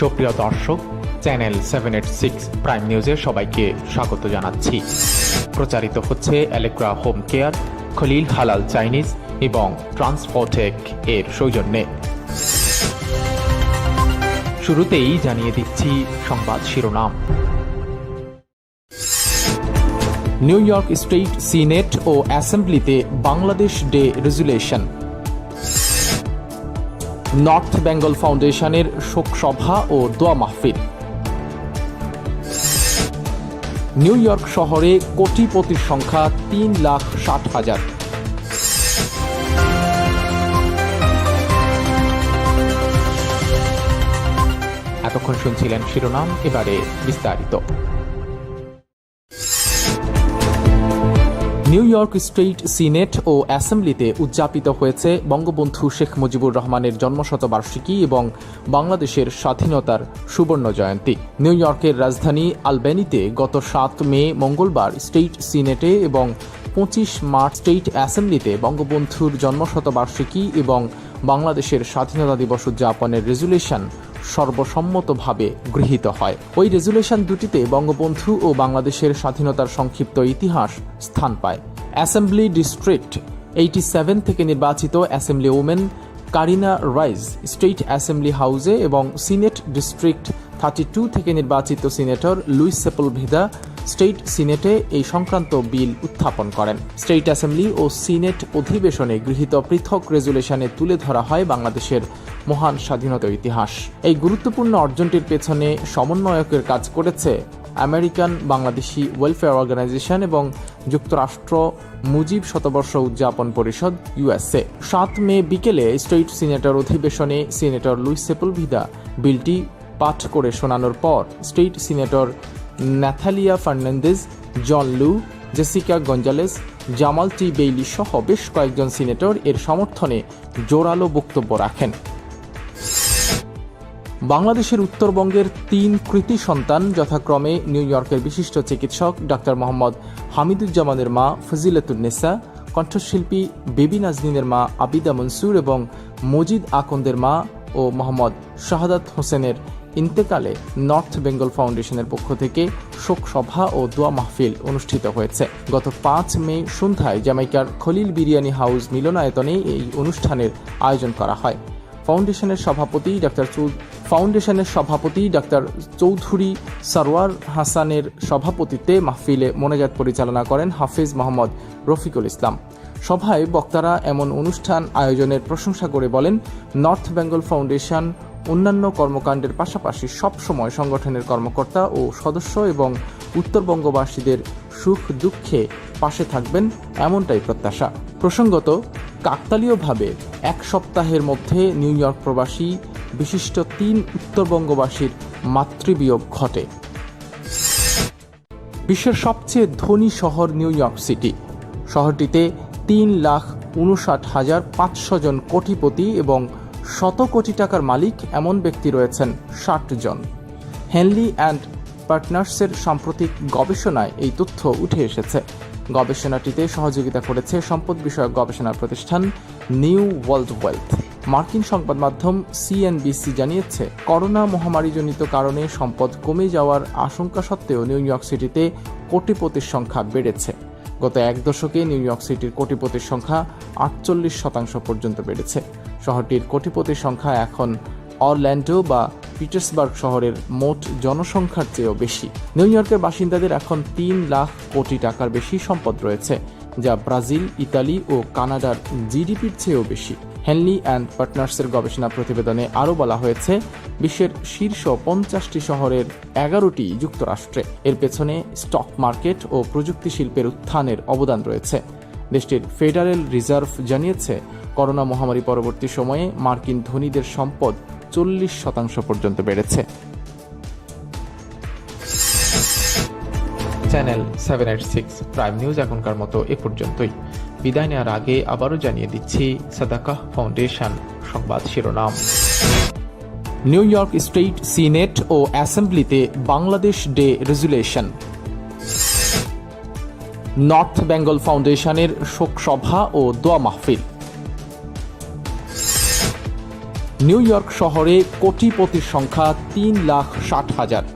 সুপ্রিয় দর্শক, channel seven eight six prime নিউজে সবাইকে স্বাগত জানাচ্ছি। প্রচারিত হচ্ছে অ্যালেগ্রা হোম কেয়ার খলিল হালাল চাইনিজ এবং ট্রান্সফোটেক এর সৌজন্যে। শুরুতেই জানিয়ে দিচ্ছি সংবাদ শিরোনাম। নিউ ইয়র্ক স্টেট সিনেট ও অ্যাসেম্বলিতে Bangladesh day resolution. North Bengal ফাউন্ডেশনের শোকসভা ও দোয়া মাহফিল। নিউ ইয়র্ক শহরে কোটিপতির সংখ্যা তিন লাখ ষাট হাজার। এতক্ষণ শুনছিলেন শিরোনাম, এবারে বিস্তারিত। নিউ ইয়র্ক স্টেট সিনেট ও অ্যাসেম্বলিতে উদযাপিত হয়েছে বঙ্গবন্ধু শেখ মুজিবুর রহমানের জন্মশতবার্ষিকী এবং বাংলাদেশের স্বাধীনতার সুবর্ণ জয়ন্তী। নিউ ইয়র্কের রাজধানী আলবেনিতে গত সাত মে মঙ্গলবার স্টেট সিনেটে এবং পঁচিশ মার্চ স্টেট অ্যাসেম্বলিতে বঙ্গবন্ধুর জন্মশতবার্ষিকী এবং বাংলাদেশের স্বাধীনতা দিবস উদযাপনের রেজুলেশন সর্বসম্মতভাবে গৃহীত হয়। ওই রেজুলেশন দুটিতে বঙ্গবন্ধু ও বাংলাদেশের স্বাধীনতার সংক্ষিপ্ত ইতিহাস স্থান পায়। অ্যাসেম্বলি ডিস্ট্রিক্ট এইটি সেভেন থেকে নির্বাচিত assemblywoman Karina Reyes state assembly হাউসে এবং সিনেট ডিস্ট্রিক্ট থার্টি টু থেকে নির্বাচিত সিনেটর লুইস সেপলভিদা স্টেট সিনেটে এই সংক্রান্ত বিল উত্থাপন করেন। স্টেট অ্যাসেম্বলি ও সিনেট অধিবেশনে গৃহীত পৃথক রেজুলেশনে তুলে ধরা হয় বাংলাদেশের মহান স্বাধীনতা ইতিহাস। এই গুরুত্বপূর্ণ অর্জনটির পেছনে সমন্বয়কের কাজ করেছে আমেরিকান বাংলাদেশি ওয়েলফেয়ার অর্গানাইজেশন এবং যুক্তরাষ্ট্র মুজিব শতবর্ষ উদযাপন পরিষদ ইউএসএ। সাত মে বিকেলে স্টেট সিনেটর অধিবেশনে সিনেটর লুইস সেপলভিদা বিলটি পাঠ করে শোনানোর পর state senator Nathalia Fernandez, John Liu, Jessica Gonzalez, Jamaal T Bailey সহ বেশ কয়েকজন সিনেটর এর সমর্থনে জোরালো বক্তব্য রাখেন। বাংলাদেশের উত্তরবঙ্গের তিন কৃতি সন্তান যথাক্রমে নিউ ইয়র্কের বিশিষ্ট চিকিৎসক ডাক্তার মোহাম্মদ হামিদুজ্জামানের মা ফজিলাতুন্নেসা কণ্ঠশিল্পী বেবি নাজনীনের মা আবিদা মনসুর এবং মজিদ আকন্দের মা ও মোহাম্মদ শাহাদাত হোসেনের ইন্তেকালে নর্থ বেঙ্গল ফাউন্ডেশনের পক্ষ থেকে শোক সভা ও দোয়া মাহফিল অনুষ্ঠিত হয়েছে। গত পাঁচ মে সন্ধ্যায় জামাইকার খলিল বিরিয়ানি হাউস মিলনায়তনে এই অনুষ্ঠানের আয়োজন করা হয়। ফাউন্ডেশনের সভাপতি ডাক্তার ফাউন্ডেশনের সভাপতি ডাক্তার চৌধুরী সরওয়ার হাসানের সভাপতিত্বে মাহফিলে মোনাজাত পরিচালনা করেন হাফিজ মোহাম্মদ রফিকুল ইসলাম। সভায় বক্তারা এমন অনুষ্ঠান আয়োজনের প্রশংসা করে বলেন, নর্থ বেঙ্গল ফাউন্ডেশন অন্যান্য কর্মকাণ্ডের পাশাপাশি সবসময় সংগঠনের কর্মকর্তা ও সদস্য এবং উত্তরবঙ্গবাসীদের সুখ দুঃখে পাশে থাকবেন এমনটাই প্রত্যাশা। প্রসঙ্গত, কাকতালীয়ভাবে এক সপ্তাহের মধ্যে নিউ ইয়র্ক প্রবাসী বিশিষ্ট তিন উত্তরবঙ্গবাসীর মাতৃবিয়োগ ঘটে। বিশ্বের সবচেয়ে ধনী শহর নিউ ইয়র্ক সিটি। শহরটিতে তিন লাখ উনষাট হাজার পাঁচশো জন কোটিপতি এবং শত কোটি টাকার মালিক এমন ব্যক্তি রয়েছেন ষাট জন। হেনলি অ্যান্ড পার্টনার্সের সাম্প্রতিক গবেষণায় এই তথ্য উঠে এসেছে। গবেষণাটিতে সহযোগিতা করেছে সম্পদ বিষয়ক গবেষণা প্রতিষ্ঠান নিউ ওয়ার্ল্ড ওয়েলথ। মার্কিন সংবাদ মাধ্যম সিএনবিসি জানিয়েছে, করোনা মহামারীজনিত কারণে সম্পদ কমে যাওয়ার আশঙ্কা সত্ত্বেও নিউ ইয়র্ক সিটিতে কোটিপতির সংখ্যা বেড়েছে। গত এক দশকে নিউ ইয়র্ক সিটির কোটিপতির সংখ্যা আটচল্লিশ শতাংশ পর্যন্ত বেড়েছে। শহরটির কোটিপতির সংখ্যা এখন অরল্যান্ডো বা পিটার্সবার্গ শহরের মোট জনসংখ্যার চেয়েও বেশি। নিউ ইয়র্কের বাসিন্দাদের এখন তিন লাখ কোটি টাকার বেশি সম্পদ রয়েছে, যা ব্রাজিল, ইতালি ও কানাডার জিডিপির চেয়েও বেশি। হেনলি অ্যান্ড পার্টনার্সের গবেষণা প্রতিবেদনে আরও বলা হয়েছে, বিশ্বের শীর্ষ পঞ্চাশটি শহরের এগারোটি যুক্তরাষ্ট্রে। এর পেছনে স্টক মার্কেট ও প্রযুক্তি শিল্পের উত্থানের অবদান রয়েছে। দেশটির ফেডারেল রিজার্ভ জানিয়েছে করোনা মহামারী পরবর্তী সময়ে মার্কিন ধনীদের সম্পদ চল্লিশ শতাংশ পর্যন্ত বেড়েছে। Channel seven eight six prime news এখনকার মতো এ পর্যন্তই। বিদায় নেওয়ার আগে আবারও জানিয়ে দিচ্ছি সাদাকাহ ফাউন্ডেশন সংবাদ শিরোনাম। নিউ ইয়র্ক স্টেট সিনেট ও অ্যাসেম্বলিতে Bangladesh day resolution. North Bengal ফাউন্ডেশনের শোকসভা ও দোয়া মাহফিল। নিউ ইয়র্ক শহরে কোটিপতির সংখ্যা তিন লাখ ষাট হাজার।